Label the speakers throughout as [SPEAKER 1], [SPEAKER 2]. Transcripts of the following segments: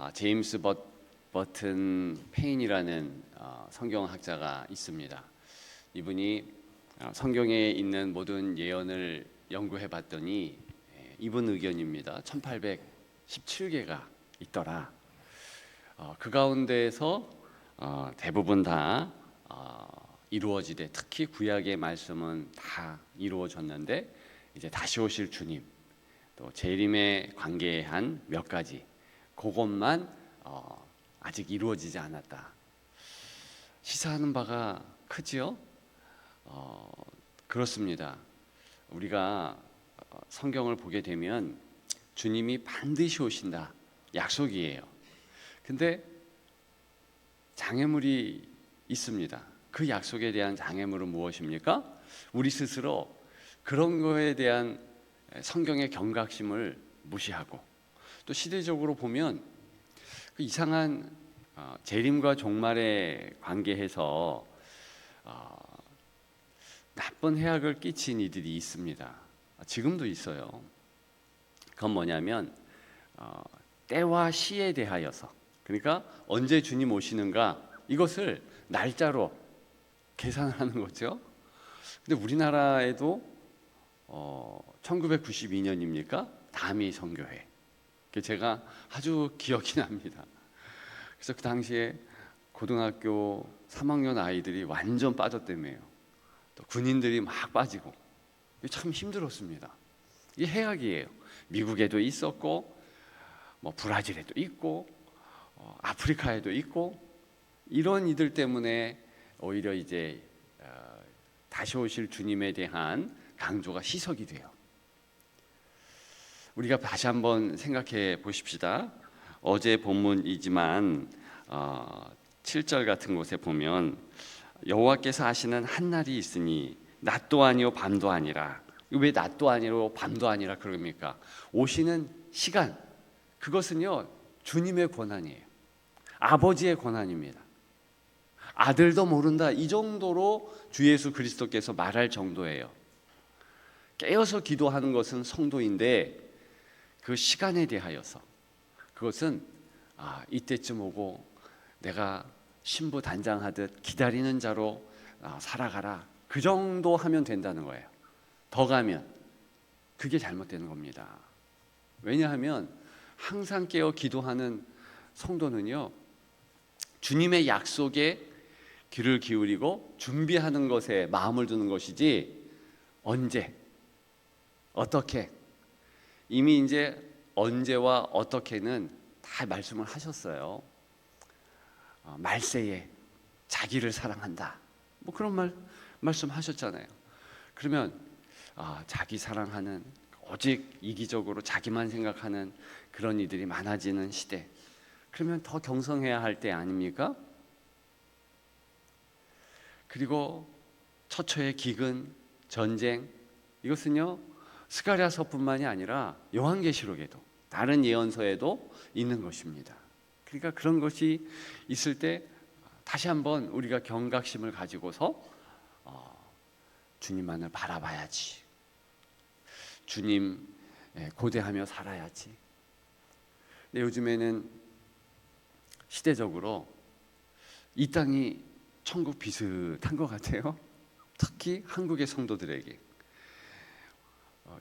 [SPEAKER 1] 아, 제임스 버, 버튼 페인이라는 어, 성경학자가 있습니다. 이분이 어, 성경에 있는 모든 예언을 연구해 봤더니 예, 이분 의견입니다. 1817개가 있더라. 어, 그 가운데에서 어, 대부분 다 어, 이루어지되 특히 구약의 말씀은 다 이루어졌는데 이제 다시 오실 주님 또 재림에 관계한 몇 가지 그것만 어, 아직 이루어지지 않았다. 시사하는 바가 크지요? 어, 그렇습니다. 우리가 어, 성경을 보게 되면 주님이 반드시 오신다 약속이에요. 근데 장애물이 있습니다. 그 약속에 대한 장애물은 무엇입니까? 우리 스스로 그런 거에 대한 성경의 경각심을 무시하고 또 시대적으로 보면 그 이상한 어, 재림과 종말에 관계해서 어, 나쁜 해악을 끼친 이들이 있습니다. 지금도 있어요. 그건 뭐냐면 어, 때와 시에 대하여서 그러니까 언제 주님 오시는가 이것을 날짜로 계산하는 거죠. 근데 우리나라에도 어, 1992년입니까? 담이 성교회. 그 제가 아주 기억이 납니다. 그래서 그 당시에 고등학교 3학년 아이들이 완전 빠졌다며요. 또 군인들이 막 빠지고 참 힘들었습니다. 이게 해악이에요. 미국에도 있었고, 뭐 브라질에도 있고, 어, 아프리카에도 있고 이런 이들 때문에 오히려 이제 어, 다시 오실 주님에 대한 강조가 희석이 돼요. 우리가 다시 한번 생각해 보십시다. 어제 본문이지만 어, 7절 같은 곳에 보면 여호와께서 하시는 한 날이 있으니 낮도 아니요 밤도 아니라 왜 낮도 아니고 밤도 아니라 그럽니까? 오시는 시간 그것은요 주님의 권한이에요. 아버지의 권한입니다. 아들도 모른다 이 정도로 주 예수 그리스도께서 말할 정도예요. 깨어서 기도하는 것은 성도인데 그 시간에 대하여서 그것은 아, 이때쯤 오고 내가 신부 단장하듯 기다리는 자로 아, 살아가라 그 정도 하면 된다는 거예요. 더 가면 그게 잘못되는 겁니다. 왜냐하면 항상 깨어 기도하는 성도는요 주님의 약속에 귀를 기울이고 준비하는 것에 마음을 두는 것이지 언제 어떻게 이미 이제 언제와 어떻게는 다 말씀을 하셨어요. 어, 말세에 자기를 사랑한다. 뭐 그런 말 말씀하셨잖아요. 그러면 아, 자기 사랑하는 오직 이기적으로 자기만 생각하는 그런 이들이 많아지는 시대. 그러면 더 경성해야 할 때 아닙니까? 그리고 처처의 기근, 전쟁 이것은요 스가랴서뿐만이 아니라 요한계시록에도 다른 예언서에도 있는 것입니다. 그러니까 그런 것이 있을 때 다시 한번 우리가 경각심을 가지고서 어, 주님만을 바라봐야지. 주님 예, 고대하며 살아야지. 근데 요즘에는 시대적으로 이 땅이 천국 비슷한 것 같아요. 특히 한국의 성도들에게 어,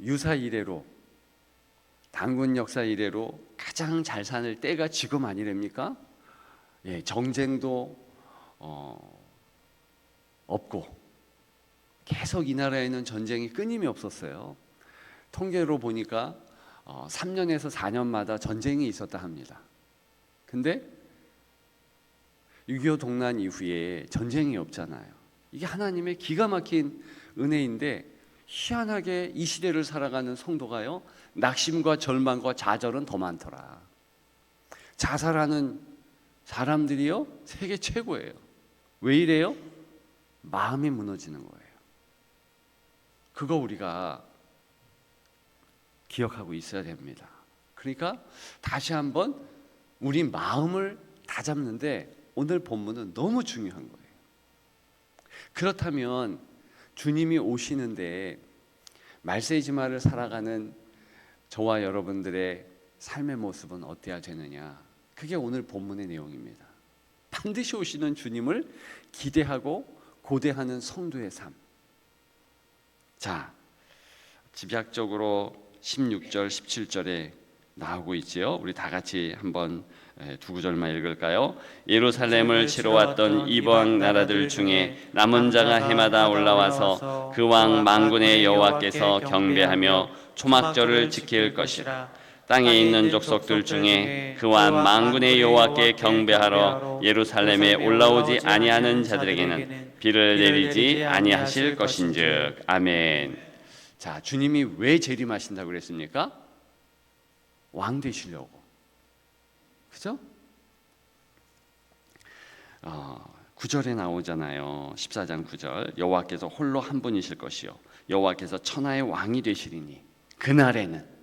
[SPEAKER 1] 유사 이래로 당군 역사 이래로 가장 잘 사는 때가 지금 아니랍니까? 예, 정쟁도 어, 없고 계속 이 나라에는 전쟁이 끊임이 없었어요. 통계로 보니까 어, 3년에서 4년마다 전쟁이 있었다 합니다. 근데 6.25 동란 이후에 전쟁이 없잖아요. 이게 하나님의 기가 막힌 은혜인데 희한하게 이 시대를 살아가는 성도가요 낙심과 절망과 좌절은 더 많더라. 자살하는 사람들이요 세계 최고예요. 왜 이래요? 마음이 무너지는 거예요. 그거 우리가 기억하고 있어야 됩니다. 그러니까 다시 한번 우리 마음을 다잡는데 오늘 본문은 너무 중요한 거예요. 그렇다면 주님이 오시는데 말세지마를 살아가는 저와 여러분들의 삶의 모습은 어때야 되느냐? 그게 오늘 본문의 내용입니다. 반드시 오시는 주님을 기대하고 고대하는 성도의 삶. 자, 집약적으로 16절, 17절에 나오고 있지요. 우리 다 같이 한번 에, 두 구절만 읽을까요? 예루살렘을 치러 왔던 이방 나라들 중에 남은 자가 해마다 올라와서 그왕 만군의 여호와께서 경배하며 초막절을 지킬 것이라. 땅에 있는 족속들 중에 그와 만군의 여호와께 경배하러 예루살렘에 올라오지 아니하는 자들에게는 비를 내리지 아니하실 것인즉 아멘. 자, 주님이 왜 재림하신다고 그랬습니까? 왕 되시려고. 그죠? 어, 9절에 나오잖아요. 14장 9절. 여호와께서 홀로 한 분이실 것이요 여호와께서 천하의 왕이 되시리니 그날에는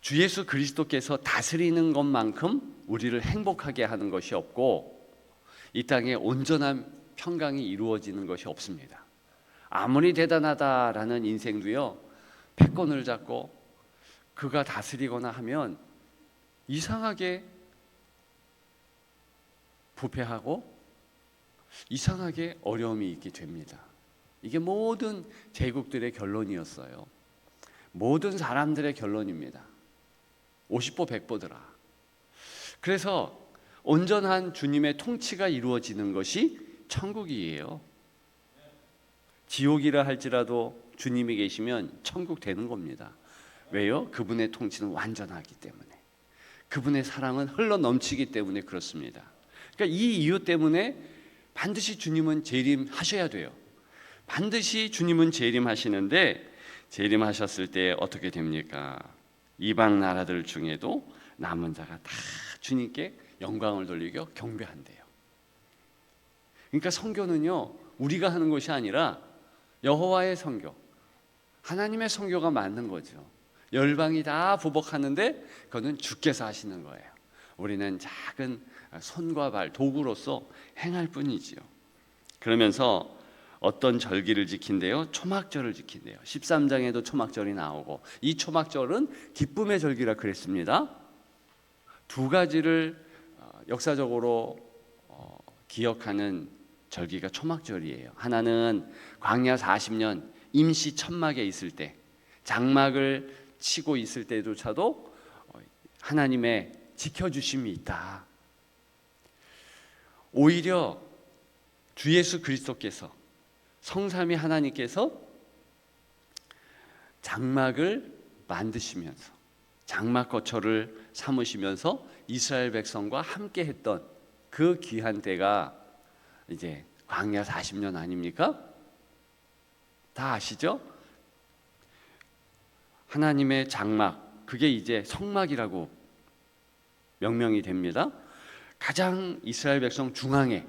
[SPEAKER 1] 주 예수 그리스도께서 다스리는 것만큼 우리를 행복하게 하는 것이 없고 이 땅에 온전한 평강이 이루어지는 것이 없습니다. 아무리 대단하다라는 인생도요. 패권을 잡고 그가 다스리거나 하면 이상하게 부패하고 이상하게 어려움이 있게 됩니다. 이게 모든 제국들의 결론이었어요. 모든 사람들의 결론입니다. 50보 100보더라. 그래서 온전한 주님의 통치가 이루어지는 것이 천국이에요. 지옥이라 할지라도 주님이 계시면 천국 되는 겁니다. 왜요? 그분의 통치는 완전하기 때문에. 그분의 사랑은 흘러 넘치기 때문에 그렇습니다. 그러니까 이 이유 때문에 반드시 주님은 재림하셔야 돼요. 반드시 주님은 재림하시는데 재림하셨을 때 어떻게 됩니까? 이방 나라들 중에도 남은 자가 다 주님께 영광을 돌리고 경배한대요. 그러니까 성교는요 우리가 하는 것이 아니라 여호와의 성교, 하나님의 성교가 맞는 거죠. 열방이 다 부복하는데 그거는 주께서 하시는 거예요. 우리는 작은 손과 발 도구로서 행할 뿐이지요. 그러면서 어떤 절기를 지킨대요? 초막절을 지킨대요. 13장에도 초막절이 나오고 이 초막절은 기쁨의 절기라 그랬습니다. 두 가지를 어, 역사적으로 어, 기억하는 절기가 초막절이에요. 하나는 광야 40년 임시 천막에 있을 때 장막을 치고 있을 때조차도 어, 하나님의 지켜주심이 있다. 오히려 주 예수 그리스도께서 성삼위 하나님께서 장막을 만드시면서 장막 거처를 삼으시면서 이스라엘 백성과 함께 했던 그 귀한 때가 이제 광야 40년 아닙니까? 다 아시죠? 하나님의 장막 그게 이제 성막이라고 명명이 됩니다. 가장 이스라엘 백성 중앙에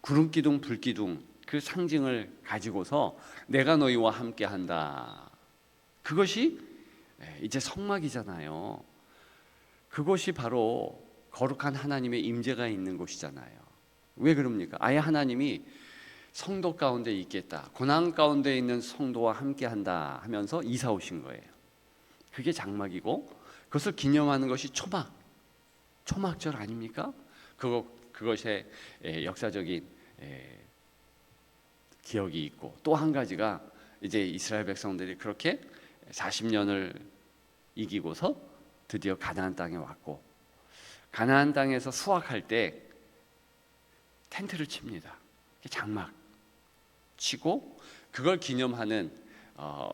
[SPEAKER 1] 구름 기둥 불 기둥 그 상징을 가지고서 내가 너희와 함께 한다. 그것이 이제 성막이잖아요. 그것이 바로 거룩한 하나님의 임재가 있는 곳이잖아요. 왜 그럽니까? 아예 하나님이 성도 가운데 있겠다. 고난 가운데 있는 성도와 함께 한다 하면서 이사 오신 거예요. 그게 장막이고 그것을 기념하는 것이 초막. 초막절 아닙니까? 그거 그것의 역사적인 기억이 있고 또 한 가지가 이제 이스라엘 백성들이 그렇게 40년을 이기고서 드디어 가나안 땅에 왔고 가나안 땅에서 수확할 때 텐트를 칩니다. 장막 치고 그걸 기념하는 어,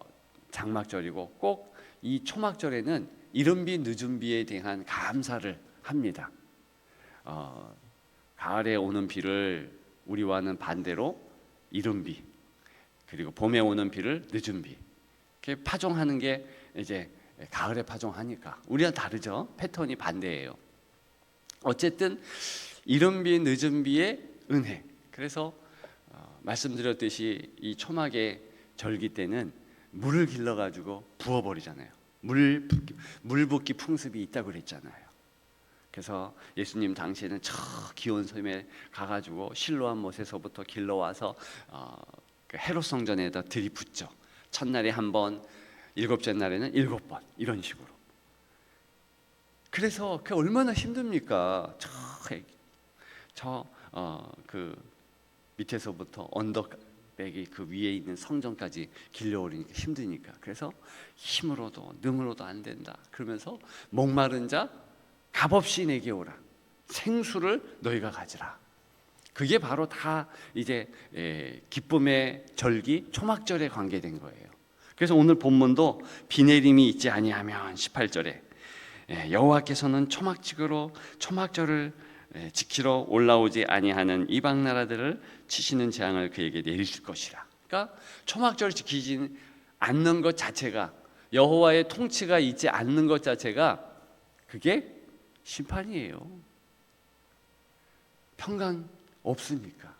[SPEAKER 1] 장막절이고 꼭 이 초막절에는 이른비 늦은비에 대한 감사를 합니다. 어, 가을에 오는 비를 우리와는 반대로 이른 비 그리고 봄에 오는 비를 늦은 비 이렇게 파종하는 게 이제 가을에 파종하니까 우리랑 다르죠 패턴이 반대예요. 어쨌든 이른 비 늦은 비의 은혜 그래서 어, 말씀드렸듯이 이 초막의 절기 때는 물을 길러 가지고 부어 버리잖아요. 물물 붓기 풍습이 있다고 그랬잖아요. 그래서 예수님 당시에는 저 기온 섬에 가가지고 실로암 못에서부터 길러 와서 어, 그 헤롯 성전에다 들이붓죠. 첫날에 한 번, 일곱째 날에는 일곱 번 이런 식으로. 그래서 그 얼마나 힘듭니까? 저그 밑에서부터 언덕 백이 그 위에 있는 성전까지 길려오르니까 힘드니까 그래서 힘으로도 능으로도 안 된다. 그러면서 목마른 자 값없이 내게 오라. 생수를 너희가 가지라. 그게 바로 다 이제 예, 기쁨의 절기 초막절에 관계된 거예요. 그래서 오늘 본문도 비 내림이 있지 아니하면 18절에 예, 여호와께서는 초막직으로 초막절을 예, 지키러 올라오지 아니하는 이방 나라들을 치시는 재앙을 그에게 내리실 것이라. 그러니까 초막절을 지키지 않는 것 자체가 여호와의 통치가 있지 않는 것 자체가 그게 심판이에요. 평강 없으니까.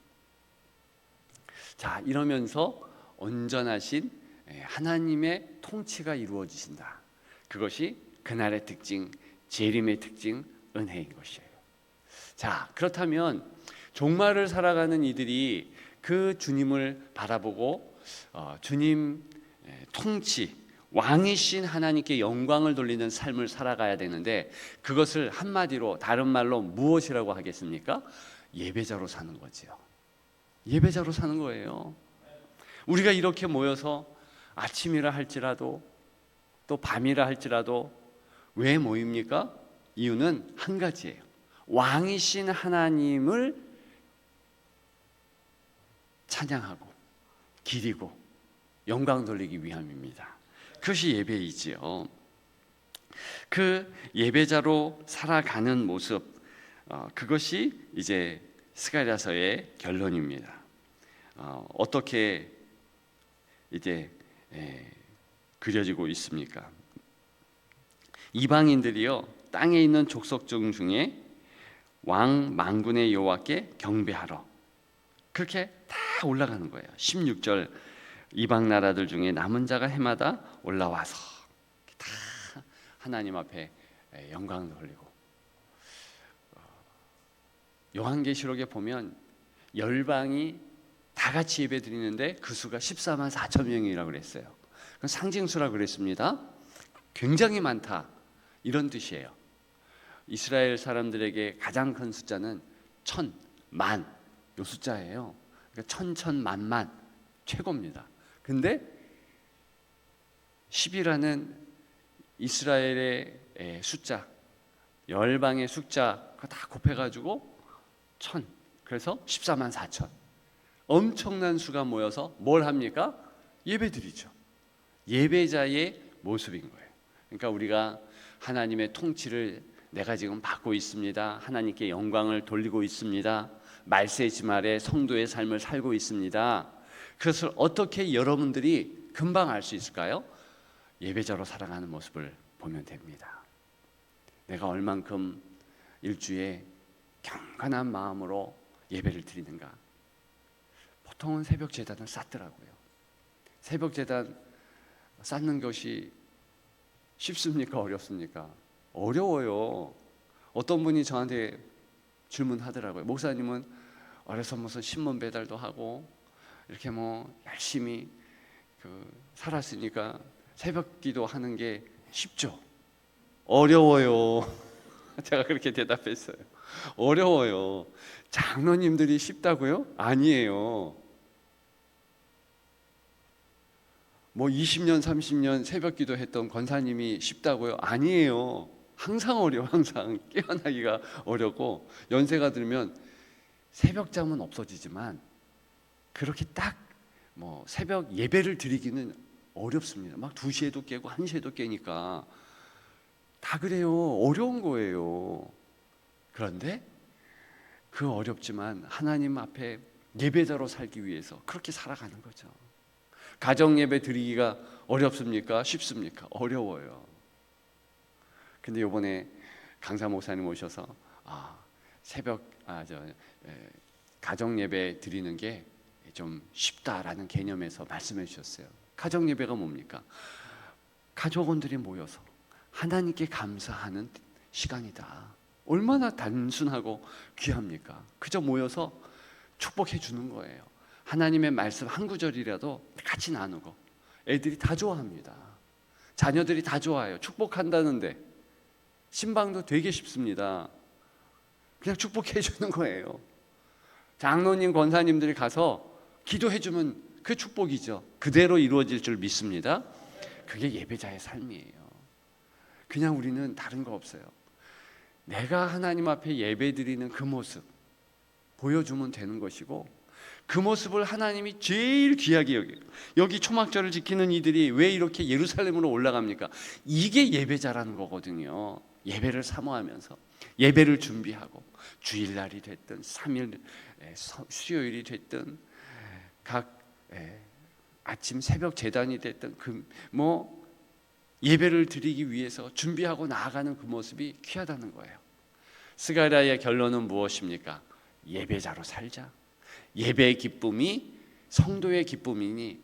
[SPEAKER 1] 자, 이러면서 온전하신 예, 하나님의 통치가 이루어지신다. 그것이 그날의 특징, 재림의 특징, 은혜인 것이에요. 자, 그렇다면 종말을 살아가는 이들이 그 주님을 바라보고 어, 주님 예, 통치, 왕이신 하나님께 영광을 돌리는 삶을 살아가야 되는데 그것을 한마디로 다른 말로 무엇이라고 하겠습니까? 예배자로 사는 거지요. 예배자로 사는 거예요. 우리가 이렇게 모여서 아침이라 할지라도 또 밤이라 할지라도 왜 모입니까? 이유는 한 가지예요. 왕이신 하나님을 찬양하고 기리고 영광 돌리기 위함입니다. 그것이 예배이지요. 그 예배자로 살아가는 모습 어, 그것이 이제 스가랴서의 결론입니다. 어, 어떻게 이제 에, 그려지고 있습니까? 이방인들이요 땅에 있는 족속종 중에 왕 만군의 여호와께 경배하러 그렇게 다 올라가는 거예요. 16절 이방 나라들 중에 남은 자가 해마다 올라와서 다 하나님 앞에 영광을 돌리고 어, 요한계시록에 보면 열방이 다 같이 예배 드리는데 그 수가 14만 4천 명이라고 그랬어요. 그 상징수라 그랬습니다. 굉장히 많다 이런 뜻이에요. 이스라엘 사람들에게 가장 큰 숫자는 천, 만, 요 숫자예요. 그러니까 천, 천, 만만 최고입니다. 근데 10이라는 이스라엘의 숫자, 열방의 숫자 다 곱해가지고 천. 그래서 14만 4천. 엄청난 수가 모여서 뭘 합니까? 예배 드리죠. 예배자의 모습인 거예요. 그러니까 우리가 하나님의 통치를 내가 지금 받고 있습니다. 하나님께 영광을 돌리고 있습니다. 말세 지 말에 성도의 삶을 살고 있습니다. 그것을 어떻게 여러분들이 금방 알 수 있을까요? 예배자로 살아가는 모습을 보면 됩니다. 내가 얼만큼 일주에 경건한 마음으로 예배를 드리는가? 보통은 새벽 재단을 쌓더라고요. 새벽 재단 쌓는 것이 쉽습니까? 어렵습니까? 어려워요. 어떤 분이 저한테 질문하더라고요. 목사님은 어려서 무슨 신문 배달도 하고 이렇게 뭐 열심히 그 살았으니까 새벽 기도 하는 게 쉽죠. 어려워요. 제가 그렇게 대답했어요. 어려워요. 장로님들이 쉽다고요? 아니에요. 뭐 20년, 30년 새벽 기도 했던 권사님이 쉽다고요? 아니에요. 항상 어려워, 항상 깨어나기가 어렵고 연세가 들면 새벽 잠은 없어지지만 그렇게 딱 뭐 새벽 예배를 드리기는 어렵습니다. 막 2시에도 깨고 1시에도 깨니까 다 그래요. 어려운 거예요. 그런데 그 어렵지만 하나님 앞에 예배자로 살기 위해서 그렇게 살아가는 거죠. 가정 예배 드리기가 어렵습니까? 쉽습니까? 어려워요. 근데 요번에 강사 목사님 오셔서 아, 새벽 아저 가정 예배 드리는 게 좀 쉽다라는 개념에서 말씀해 주셨어요. 가정 예배가 뭡니까? 가족원들이 모여서 하나님께 감사하는 시간이다. 얼마나 단순하고 귀합니까? 그저 모여서 축복해 주는 거예요. 하나님의 말씀 한 구절이라도 같이 나누고 애들이 다 좋아합니다. 자녀들이 다 좋아해요. 축복한다는데 신방도 되게 쉽습니다. 그냥 축복해 주는 거예요. 장로님, 권사님들이 가서 기도해 주면 그 축복이죠. 그대로 이루어질 줄 믿습니다. 그게 예배자의 삶이에요. 그냥 우리는 다른 거 없어요. 내가 하나님 앞에 예배 드리는 그 모습 보여주면 되는 것이고 그 모습을 하나님이 제일 귀하게 여겨요. 여기 초막절을 지키는 이들이 왜 이렇게 예루살렘으로 올라갑니까? 이게 예배자라는 거거든요. 예배를 사모하면서 예배를 준비하고 주일날이 됐든 3일 수요일이 됐든 각 에, 아침 새벽 재단이 됐든 그뭐 예배를 드리기 위해서 준비하고 나아가는 그 모습이 귀하다는 거예요. 스가랴의 결론은 무엇입니까? 예배자로 살자. 예배의 기쁨이 성도의 기쁨이니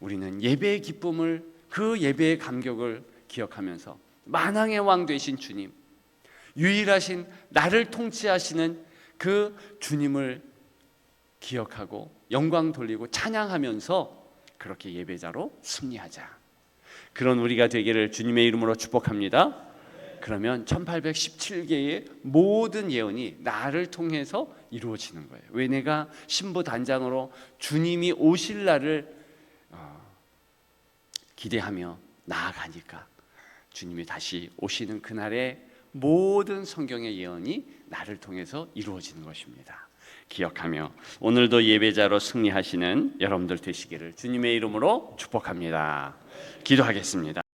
[SPEAKER 1] 우리는 예배의 기쁨을 그 예배의 감격을 기억하면서 만왕의 왕 되신 주님, 유일하신 나를 통치하시는 그 주님을 기억하고 영광 돌리고 찬양하면서 그렇게 예배자로 승리하자. 그런 우리가 되기를 주님의 이름으로 축복합니다. 그러면 1817개의 모든 예언이 나를 통해서 이루어지는 거예요. 왜 내가 신부 단장으로 주님이 오실 날을 어, 기대하며 나아가니까 주님이 다시 오시는 그날에 모든 성경의 예언이 나를 통해서 이루어지는 것입니다. 기억하며 오늘도 예배자로 승리하시는 여러분들 되시기를 주님의 이름으로 축복합니다. 기도하겠습니다.